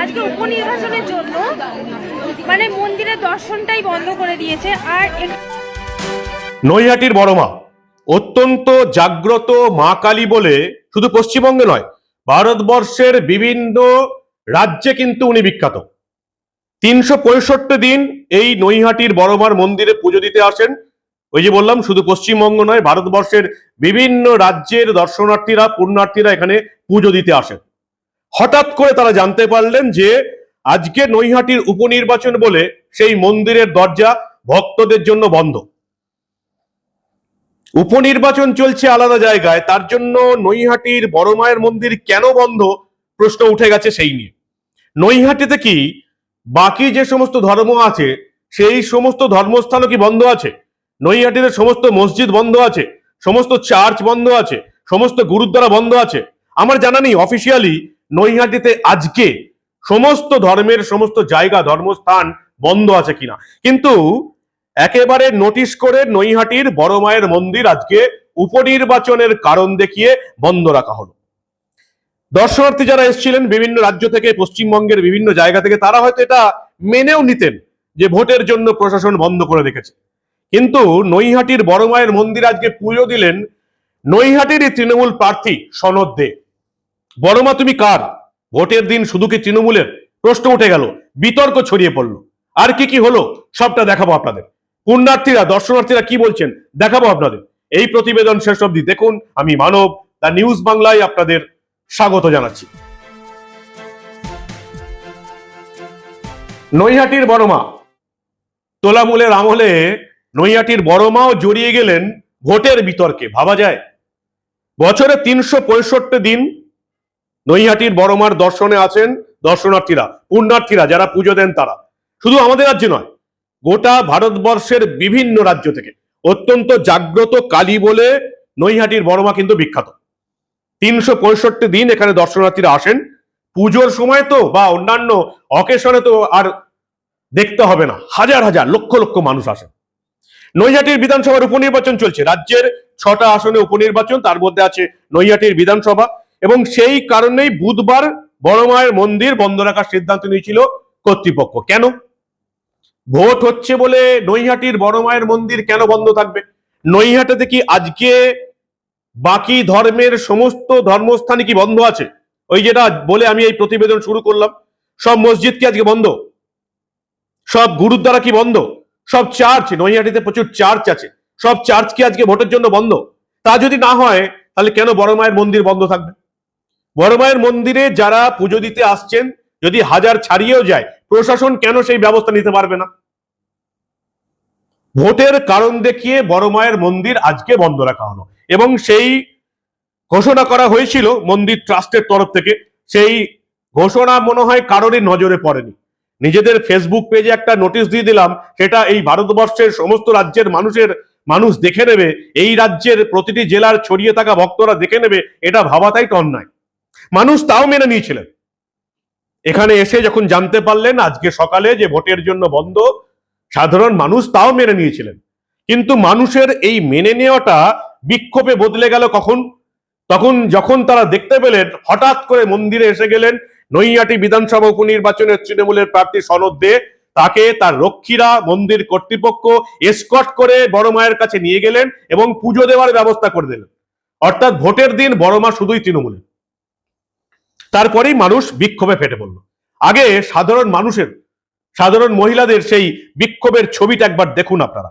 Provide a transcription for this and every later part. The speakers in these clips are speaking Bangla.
আজকে উপনির্বাচনের জন্য মানে মন্দিরের দর্শনটাই বন্ধ করে দিয়েছে আর নৈহাটির বড় মা অত্যন্ত জাগ্রত মা কালী বলে শুধু পশ্চিমবঙ্গে নয় ভারতবর্ষের বিভিন্ন রাজ্যে কিন্তু উনি বিখ্যাত। তিনশো পঁয়ষট্টি দিন এই নৈহাটির বড়মার মন্দিরে পুজো দিতে আসেন। ওই যে বললাম, শুধু পশ্চিমবঙ্গ নয়, ভারতবর্ষের বিভিন্ন রাজ্যের দর্শনার্থীরা, পুণ্যার্থীরা এখানে পুজো দিতে আসেন হঠাৎ করে তারা জানতে পারলেন যে, আজকে নৈহাটির উপনির্বাচন বলে সেই মন্দিরের দরজা ভক্তদের জন্য বন্ধ। উপনির্বাচন চলছে আলাদা জায়গায়, তার জন্য নৈহাটির বড় মায়ের মন্দির কেন বন্ধ, প্রশ্ন উঠে গেছে সেই নিয়ে। নৈহাটিতে কি বাকি যে সমস্ত ধর্ম আছে, সেই সমস্ত ধর্মস্থানও কি বন্ধ আছে? নৈহাটিতে সমস্ত মসজিদ বন্ধ আছে, সমস্ত চার্চ বন্ধ আছে, সমস্ত গুরুদ্বারা বন্ধ আছে। আমার জানা নেই অফিসিয়ালি নৈহাটিতে আজকে সমস্ত ধর্মের, সমস্ত জায়গা, ধর্মস্থান বন্ধ আছে কিনা। কিন্তু একেবারে নোটিশ করে নৈহাটির বড় মায়ের মন্দির আজকে উপনির্বাচনের কারণ দেখিয়ে বন্ধ রাখা হলো। দর্শনার্থী যারা এসেছিলেন বিভিন্ন রাজ্য থেকে, পশ্চিমবঙ্গের বিভিন্ন জায়গা থেকে, তারা হয়তো এটা মেনেও নিতেন যে ভোটের জন্য প্রশাসন বন্ধ করে রেখেছে। কিন্তু নৈহাটির বড় মায়ের মন্দির আজকে পুজো দিলেন নৈহাটিরই তৃণমূল প্রার্থী সনদ দে। বড়মা তুমি কার? ভোটের দিন শুধু কি তৃণমূলের? প্রশ্ন উঠে গেল, বিতর্ক ছড়িয়ে পড়ল। আর কি কি হলো, সবটা দেখাবো আপনাদের। পুণ্যার্থীরা, দর্শনার্থীরা কি বলছেন, দেখাবো আপনাদের। এই প্রতিবেদন শেষ অবধি দেখুন। আমি মানব, দা নিউজ বাংলায় আপনাদের স্বাগত জানাচ্ছি। নৈহাটির বড়মা তোলামূলের আমলে নৈহাটির বড়মাও জড়িয়ে গেলেন ভোটের বিতর্কে, ভাবা যায়। বছরে তিনশো পঁয়ষট্টি দিন নৈহাটির বড়মার দর্শনে আছেন দর্শনার্থীরা, পুণ্যার্থীরা, যারা পুজো দেন তারা। শুধু আমাদের রাজ্যে নয়, গোটা ভারতবর্ষের বিভিন্ন রাজ্য থেকে। অত্যন্ত জাগ্রত কালী বলে নৈহাটির বড়মা কিন্তু বিখ্যাত। তিনশো পঁয়ষট্টি দিন এখানে দর্শনার্থীরা আসেন। পুজোর সময় তো বা অন্যান্য অকেশনে তো আর দেখতে হবে না। হাজার হাজার লক্ষ লক্ষ মানুষ আসেন। নৈহাটির বিধানসভার উপনির্বাচন চলছে। রাজ্যের ছটা আসনে উপনির্বাচন, তার মধ্যে আছে নৈহাটির বিধানসভা এবং সেই কারণেই বুধবার বড় মায়ের মন্দির বন্ধ রাখার সিদ্ধান্ত নিয়েছিল কর্তৃপক্ষ। কেন? ভোট হচ্ছে বলে নৈহাটির বড় মায়ের মন্দির কেন বন্ধ থাকবে? নৈহাটিতে কি আজকে বাকি ধর্মের সমস্ত ধর্মস্থানে কি বন্ধ আছে? ওই যেটা বলে আমি এই প্রতিবেদন শুরু করলাম। সব মসজিদ কি আজকে বন্ধ? সব গুরুদ্বারা কি বন্ধ? সব চার্চ নৈহাটিতে প্রচুর চার্চ আছে। সব চার্চ কি আজকে ভোটের জন্য বন্ধ? তা যদি না হয়, তাহলে কেন বড় মায়ের মন্দির বন্ধ থাকবে? বড় মায়ের মন্দিরে যারা পুজো দিতে আসছেন, যদি হাজার ছাড়িয়েও যায়, প্রশাসন কেন সেই ব্যবস্থা নিতে পারবে না? ভোটের কারণ দেখিয়ে বড় মায়ের মন্দির আজকে বন্ধ রাখা হলো। এবং সেই ঘোষণা করা হয়েছিল মন্দির ট্রাস্টের তরফ থেকে। সেই ঘোষণা মনে হয় কারোরই নজরে পড়েনি। নিজেদের ফেসবুক পেজে একটা নোটিশ দিয়ে দিলাম, সেটা এই ভারতবর্ষের সমস্ত রাজ্যের মানুষের, মানুষ দেখে নেবে, এই রাজ্যের প্রতিটি জেলার ছড়িয়ে থাকা ভক্তরা দেখে নেবে, এটা ভাবাটাই তো অন্যায় মানুষ তাও মেনে নিয়েছিলেন। এখানে এসে যখন জানতে পারলেন আজকে সকালে যে ভোটের জন্য বন্ধ, সাধারণ মানুষ তাও মেনে নিয়েছিলেন। কিন্তু মানুষের এই মেনে নেওয়াটা বিক্ষোভে বদলে গেল কখন? তখন যখন তারা দেখতে পেলেন, হঠাৎ করে মন্দিরে এসে গেলেন নৈয়াটি বিধানসভা উপনির্বাচনের তৃণমূলের প্রার্থী সনদ দে, তাকে তার রক্ষীরা মন্দির কর্তৃপক্ষ এসকট করে বড় মায়ের কাছে নিয়ে গেলেন এবং পুজো দেওয়ার ব্যবস্থা করে দিলেন। অর্থাৎ ভোটের দিন বড় মা শুধুই তৃণমূলের। তারপরেই মানুষ বিক্ষোভে ফেটে পড়ল। আগে সাধারণ মানুষের, সাধারণ মহিলাদের সেই বিক্ষোভের ছবিটা একবার দেখুন আপনারা।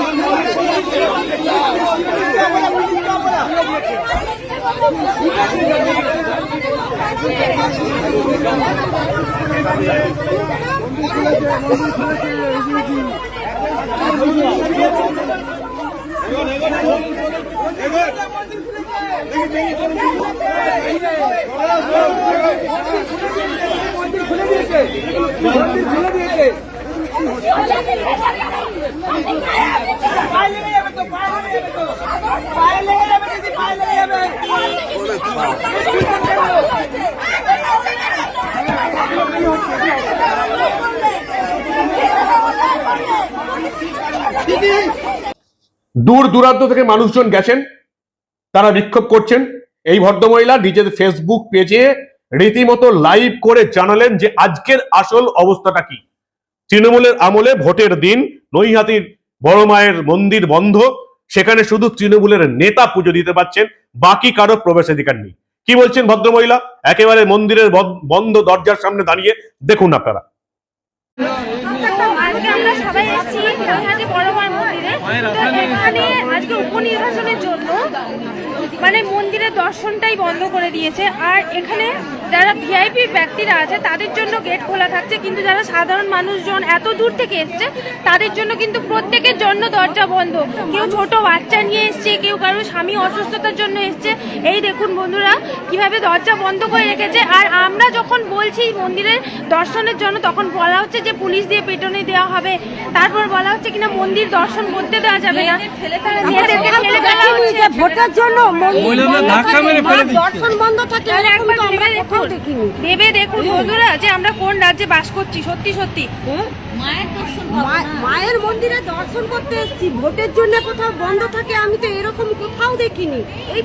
মন্দির খুলে দিয়েছে মন্দির খুলে দিয়েছে দূর দূরান্ত থেকে মানুষজন গেছেন, তারা বিক্ষোভ করছেন। এই ভদ্রমহিলা নিজের ফেসবুক পেজে রীতিমতো লাইভ করে জানালেন যে আজকের আসল অবস্থাটা কি। তৃণমূলের আমলে ভোটের দিন, নৈহাটির বড় মায়ের মন্দির বন্ধ, সেখানে শুধু তৃণমূলের নেতা পুজো দিতে পারছেন, বাকি কারও প্রবেশাধিকার নেই। কি বলছেন ভদ্রমহিলা? একেবারে মন্দিরের বন- বন্ধ দরজার সামনে দাঁড়িয়ে দেখুন আপনারা। আজকে উপনির্বাচনের জন্য মানে মন্দিরের দর্শনটাই বন্ধ করে দিয়েছে। আর এখানে যারা ভিআইপি ব্যক্তিরা আছে তাদের জন্য গেট খোলা থাকছে। কিন্তু যারা সাধারণ মানুষজন এত দূর থেকে এসছে তাদের জন্য কিন্তু প্রত্যেকের জন্য দরজা বন্ধ। কেউ ছোট বাচ্চা নিয়ে এসছে কেউ কারও স্বামী অসুস্থতার জন্য এসছে। এই দেখুন বন্ধুরা কীভাবে দরজা বন্ধ করে রেখেছে। আর আমরা যখন বলছি মন্দিরের দর্শনের জন্য তখন বলা হচ্ছে যে পুলিশ দিয়ে পেটনে দেওয়া হবে। তারপর বলা হচ্ছে কিনা মন্দির দর্শন করতে দেওয়া যাবে না। ভোটের জন্য দর্শন বন্ধ থাকে একবার ভেবে দেখুন। ভেবে দেখুন বন্ধুরা যে আমরা কোন রাজ্যে বাস করছি সত্যি সত্যি। মায়ের মন্দিরে দর্শন করতে এসেছি ভোটের জন্য কোথাও বন্ধ থাকে আমি তো এরকম কোথাও দেখিনি। এই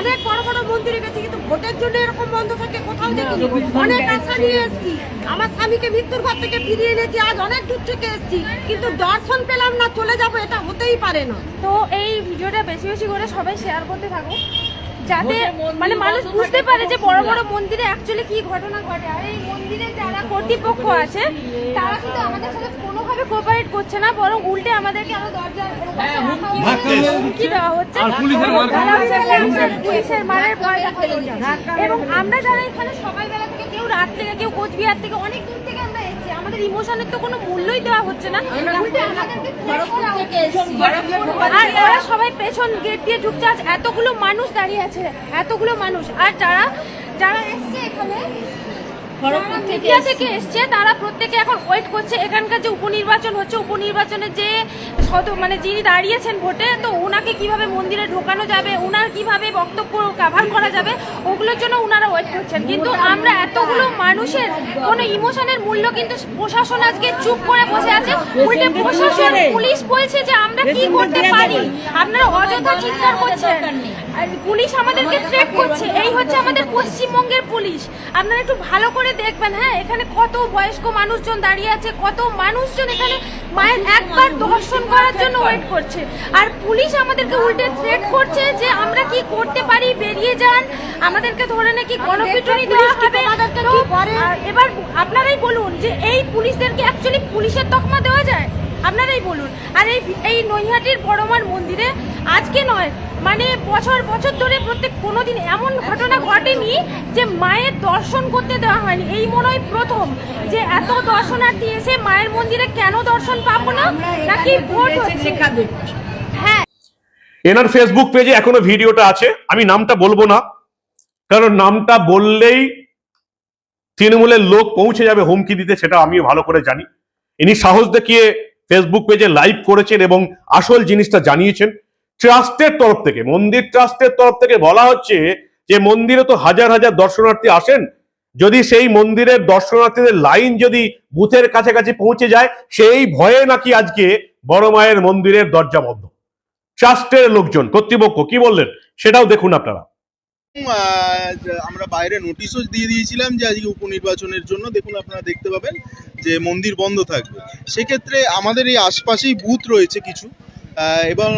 অনেক বড় বড় মন্দিরে গেছি কিন্তু ভোটের জন্য এরকম বন্ধ থাকে কোথাও দেখিনি। অনেক আশা নিয়ে এসেছি। আমার স্বামীকে মৃত্যুর ঘর থেকে ফিরিয়ে এনেছি আজ অনেক দূর থেকে এসেছি কিন্তু দর্শন পেলাম না চলে যাব এটা হতেই পারে না। তো এই ভিডিওটা বেশি বেশি করে সবাই শেয়ার করতে থাকো যাতে মানে মানুষ বুঝতে পারে যে বড় বড় মন্দিরে অ্যাকচুয়ালি কি ঘটনা ঘটে। আর এই মন্দিরে যারা কর্তৃপক্ষ আছে তারা কিন্তু আমাদের সাথে কোনোভাবে কোঅপারেট করছে না বরং উল্টে আমাদেরকে আরও দরজা হুমকি দেওয়া হচ্ছে। পুলিশের মারের ভয় এবং আমরা যারা এখানে সকালবেলা থেকে কেউ রাত থেকে কেউ কোচবিহার থেকে অনেক দূর থেকে ইমোশনের তো কোনো মূল্যই দেওয়া হচ্ছে না। আর ওরা সবাই পেছন গেট দিয়ে ঢুকছে। আজ এতগুলো মানুষ দাঁড়িয়ে আছে এতগুলো মানুষ। আর যারা যারা এসছে এখানে থেকে এসছে। তারা প্রত্যেকে এখন ওয়েট করছে। এখানকার যে উপনির্বাচন হচ্ছে উপনির্বাচনে যে সদ মানে যিনি দাঁড়িয়েছেন ভোটে তো ওনাকে কীভাবে মন্দিরে ঢোকানো যাবে ওনার কীভাবে বক্তব্য কাভার করা যাবে ওগুলোর জন্য ওনারা ওয়েট করছেন। কিন্তু আমরা এতগুলো মানুষের কোনো ইমোশনের মূল্য কিন্তু প্রশাসন আজকে চুপ করে বসে আছে। উল্টে প্রশাসন পুলিশ বলছে যে আমরা কি করতে পারি? আপনারা অযথা চিৎকার করছেন। আর পুলিশ আমাদেরকে থ্রেট করছে। এই হচ্ছে আমাদের পশ্চিমবঙ্গের পুলিশ। আপনারা একটু ভালো করে দেখবেন হ্যাঁ? এখানে কত বয়স্ক মানুষজন দাঁড়িয়ে আছে কত মানুষজন এখানে মায়ের একবার দর্শন করার জন্য ওয়েট করছে। আর পুলিশ আমাদেরকে উল্টে থ্রেট করছে যে আমরা কি করতে পারি বেরিয়ে যান। আমাদেরকে ধরে নাকি গণপিটুনি দেওয়া হবে। এবার আপনারাই বলুন যে এই পুলিশদেরকে অ্যাকচুয়ালি পুলিশের তকমা দেওয়া যায়? আপনারাই বলুন। আর এই এই নৈহাটির বড়মার মন্দিরে আজকে নয় মানে বছর বছর ধরে প্রত্যেক কোনোদিন এমন ঘটনা ঘটেনি যে মায়ের দর্শন করতে দেওয়া হয়নি। এই মনে হয় প্রথম যে এত দর্শনার্থী এসে মায়ের মন্দিরে কেন দর্শন পাবো না? নাকি ভোট হচ্ছে? হ্যাঁ। এনার ফেসবুক পেজে এখনও ভিডিওটা আছে। আমি নামটা বলব না কারণ নামটা বললেই তৃণমূলের লোক পৌঁছে যাবে হুমকি দিতে সেটা আমিও ভালো করে জানি। ইনি সাহস দেখিয়ে ফেসবুক পেজে লাইভ করেছেন এবং আসল জিনিসটা জানিয়েছেন। ট্রাস্টের তরফ থেকে, মন্দির ট্রাস্টের তরফ থেকে বলা হচ্ছে যে মন্দিরে তো হাজার হাজার দর্শনার্থী আসেন। যদি সেই মন্দিরের দর্শনার্থীদের লাইন যদি বুথের কাছাকাছি পৌঁছে যায়, সেই ভয়ে নাকি আজকে বড় মায়ের মন্দিরের দরজা বন্ধ। ট্রাস্টের লোকজন, কর্তৃপক্ষ, কি বললেন? সেটাও দেখুন আপনারা। আমরা বাইরে নোটিশও দিয়ে দিয়েছিলাম যে আজকে উপনির্বাচনের জন্য। দেখুন, আপনারা দেখতে পাবেন যে মন্দির বন্ধ থাকবে। সেক্ষেত্রে আমাদের এই আশপাশেই বুথ রয়েছে কিছু। এবং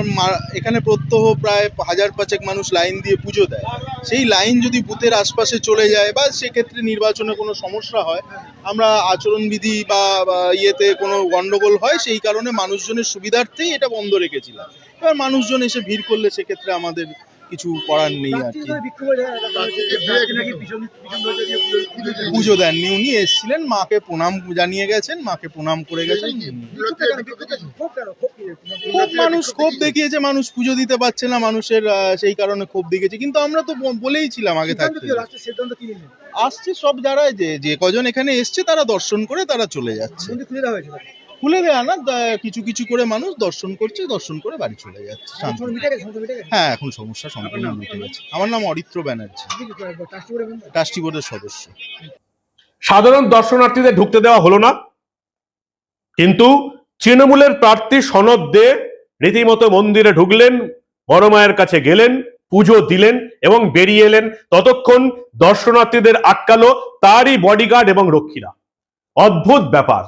এখানে প্রত্যহ প্রায় হাজার পাঁচেক মানুষ লাইন দিয়ে পুজো দেয়। সেই লাইন যদি বুথের আশপাশে চলে যায় বা সেক্ষেত্রে নির্বাচনে কোনো সমস্যা হয়, আমরা আচরণবিধি বা ইয়েতে কোনো গণ্ডগোল হয়, সেই কারণে মানুষজনের সুবিধার্থেই এটা বন্ধ রেখেছিলাম। এবার মানুষজন এসে ভিড় করলে সেক্ষেত্রে আমাদের কিছু করার নেই আর কি। পুজো দেননি উনি এসেছিলেন মাকে প্রণাম জানিয়ে গেছেন মাকে প্রণাম করে গেছেন। খুব মানুষ ক্ষোভ দেখিয়েছে মানুষ পুজো দিতে পারছে না মানুষের সেই কারণে ক্ষোভ দেখিয়েছে। কিন্তু আমরা তো ব- বলেই ছিলাম আগে থাকতে। আসছে সব যারা যে যে কজন এখানে এসছে তারা দর্শন করে তারা চলে যাচ্ছে। খুলে দেয়া না কিছু কিছু করে মানুষ দর্শন করছে দর্শন করে বাড়ি চলে যাচ্ছে হ্যাঁ এখন সমস্যা সম্পূর্ণ মিটে গেছে আমার নাম অরিত্র ব্যানার্জি। ট্রাস্টি বোর্ডের সদস্য। সাধারণ দর্শনার্থীদের ঢুকতে দেওয়া হলো না কিন্তু তৃণমূলের প্রার্থী সনদ দে রীতিমতো মন্দিরে ঢুকলেন বড় মায়ের কাছে গেলেন পুজো দিলেন এবং বেরিয়ে এলেন। ততক্ষণ দর্শনার্থীদের আটকালো তারই বডিগার্ড এবং রক্ষীরা। অদ্ভুত ব্যাপার।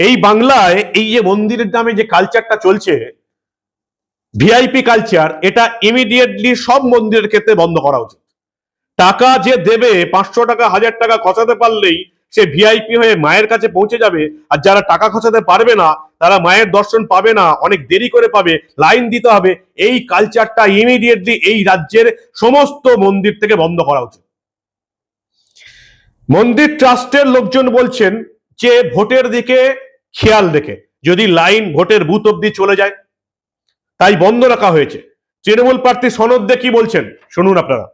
এই বাংলায় এই যে মন্দিরের নামে যে কালচারটা চলছে ভিআইপি কালচার এটা ইমিডিয়েটলি সব মন্দিরের ক্ষেত্রে বন্ধ করা উচিত। টাকা যে দেবে, পাঁচশো টাকা, হাজার টাকা খসাতে পারলেই সে ভিআইপি হয়ে মায়ের কাছে পৌঁছে যাবে। আর যারা টাকা খসাতে পারবে না, তারা মায়ের দর্শন পাবে না, অনেক দেরি করে পাবে, লাইন দিতে হবে। এই কালচারটা ইমিডিয়েটলি এই রাজ্যের সমস্ত মন্দির থেকে বন্ধ করা উচিত। মন্দির ট্রাস্টের লোকজন বলছেন যে, ভোটের দিকে খেয়াল রেখে যদি লাইন ভোটের বুথ অব্দি চলে যায় তাই বন্ধ রাখা হয়েছে। তৃণমূল প্রার্থী সনদ দে কি বলছেন? শুনুন আপনারা।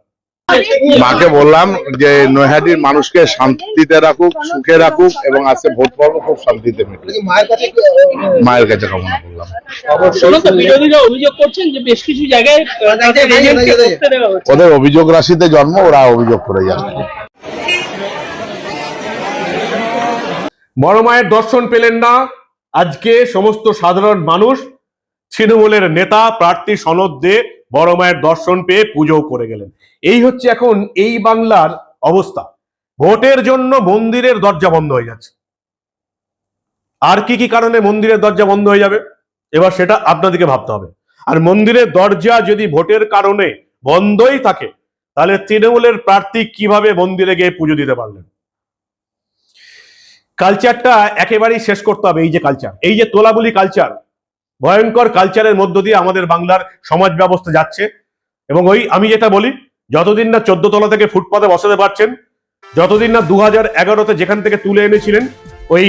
মাকে বললাম যে নৈহাটির মানুষকে শান্তিতে রাখুক সুখে রাখুক এবং আজকে ভোট পর্ব খুব শান্তিতে মিটুক। মায়ের কাছে কামনা করলাম। ওদের অভিযোগ রাশিতে জন্ম ওরা অভিযোগ করে যাবে বড় মায়ের দর্শন পেলেন না। আজকে সমস্ত সাধারণ মানুষ তৃণমূলের নেতা প্রার্থী সনদ দিয়ে বড় মায়ের দর্শন পেয়ে পুজো করে গেলেন। এই হচ্ছে এখন এই বাংলার অবস্থা। ভোটের জন্য মন্দিরের দরজা বন্ধ হয়ে যাচ্ছে। আর কি কি কারণে মন্দিরের দরজা বন্ধ হয়ে যাবে? এবার সেটা আপনাদেরকে ভাবতে হবে। আর মন্দিরের দরজা যদি ভোটের কারণে বন্ধই থাকে, তাহলে তৃণমূলের প্রার্থী কীভাবে মন্দিরে গিয়ে পুজো দিতে পারলেন? কালচারটা একেবারেই শেষ করতে হবে, এই যে কালচার এই যে তোলাবলি কালচার ভয়ঙ্কর কালচারের মধ্য দিয়ে আমাদের বাংলার সমাজ ব্যবস্থা যাচ্ছে। এবং ওই আমি যেটা বলি, যতদিন না চোদ্দ তলা থেকে ফুটপাতে বসাতে পারছেন, যতদিন না দু হাজার এগারোতে যেখান থেকে তুলে এনেছিলেন, ওই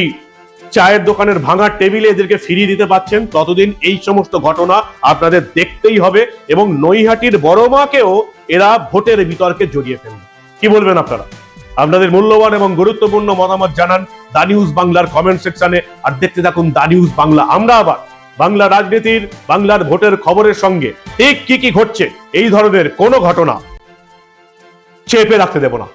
চায়ের দোকানের ভাঙা টেবিলে এদেরকে ফিরিয়ে দিতে পারছেন, ততদিন এই সমস্ত ঘটনা আপনাদের দেখতেই হবে এবং নৈহাটির বড় মাকেও এরা ভোটের বিতর্কে জড়িয়ে ফেলবে। কি বলবেন আপনারা? আপনাদের মূল্যবান এবং গুরুত্বপূর্ণ মতামত জানান দা নিউজ বাংলার কমেন্ট সেকশনে আর দেখতে থাকুন দা নিউজ বাংলা। আমরা আবার বাংলা রাজনীতির, বাংলার ভোটের খবরের সঙ্গে ঠিক কি কি ঘটছে, এই ধরনের কোনো ঘটনা চেপে রাখতে দেব না।